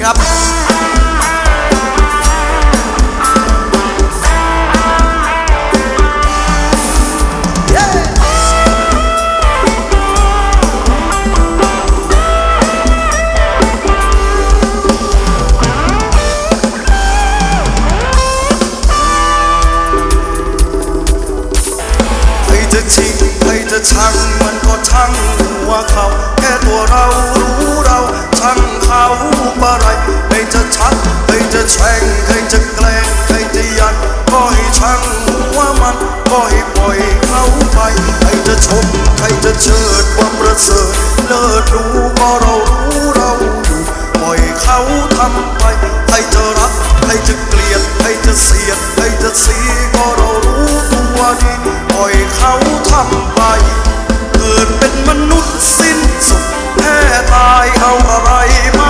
ครับให้จะงมันก็ชัง ใครจะแกล้งใครจะยัดก็ให้ช่างว่ามันก็ให้ปล่อยเขาไป ใครจะชมใครจะเชิดว่าประเสริฐเลิศรู้ก็เรารู้เราอยู่ปล่อยเขาทำไป ใครจะรัก ใครจะเกลียด ใครจะเสียใครจะสีก็เรารู้ตัวดีปล่อยเขาทำไปเกิดเป็นมนุษย์สิ้นสุดแพ้ตายเอาอะไรมา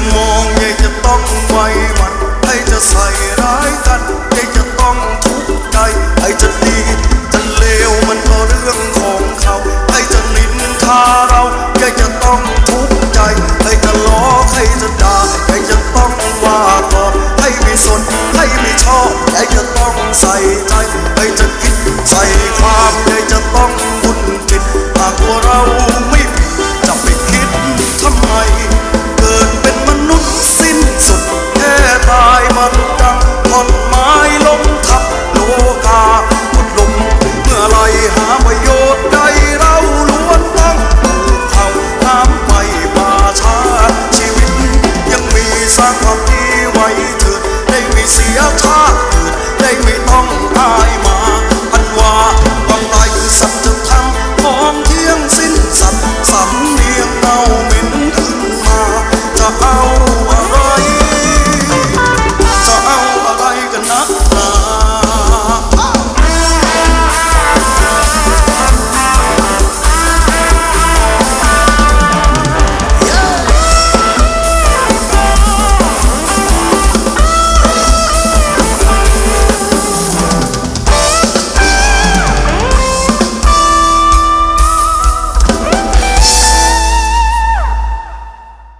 some more